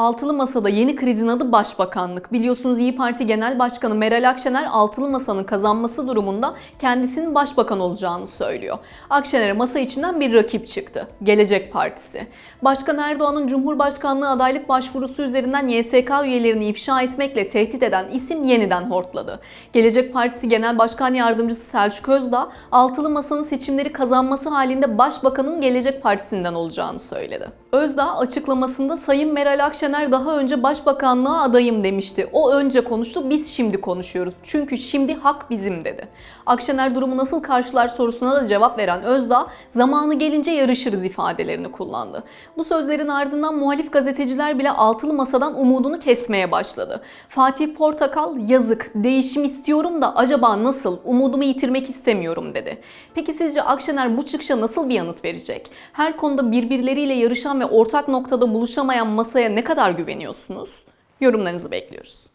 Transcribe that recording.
Altılı Masa'da yeni krizin adı Başbakanlık. Biliyorsunuz İyi Parti Genel Başkanı Meral Akşener Altılı Masa'nın kazanması durumunda kendisinin başbakan olacağını söylüyor. Akşener'e masa içinden bir rakip çıktı. Gelecek Partisi. Başkan Erdoğan'ın Cumhurbaşkanlığı adaylık başvurusu üzerinden YSK üyelerini ifşa etmekle tehdit eden isim yeniden hortladı. Gelecek Partisi Genel Başkan Yardımcısı Selçuk Özdağ, Altılı Masa'nın seçimleri kazanması halinde Başbakanın Gelecek Partisi'nden olacağını söyledi. Özdağ açıklamasında Sayın Meral Akşener daha önce başbakanlığa adayım demişti. O önce konuştu, biz şimdi konuşuyoruz. Çünkü şimdi hak bizim dedi. Akşener durumu nasıl karşılar sorusuna da cevap veren Özdağ, zamanı gelince yarışırız ifadelerini kullandı. Bu sözlerin ardından muhalif gazeteciler bile altılı masadan umudunu kesmeye başladı. Fatih Portakal yazık, değişim istiyorum da acaba nasıl, umudumu yitirmek istemiyorum dedi. Peki sizce Akşener bu çıkışa nasıl bir yanıt verecek? Her konuda birbirleriyle yarışan ve ortak noktada buluşamayan masaya ne kadar güveniyorsunuz? Yorumlarınızı bekliyoruz.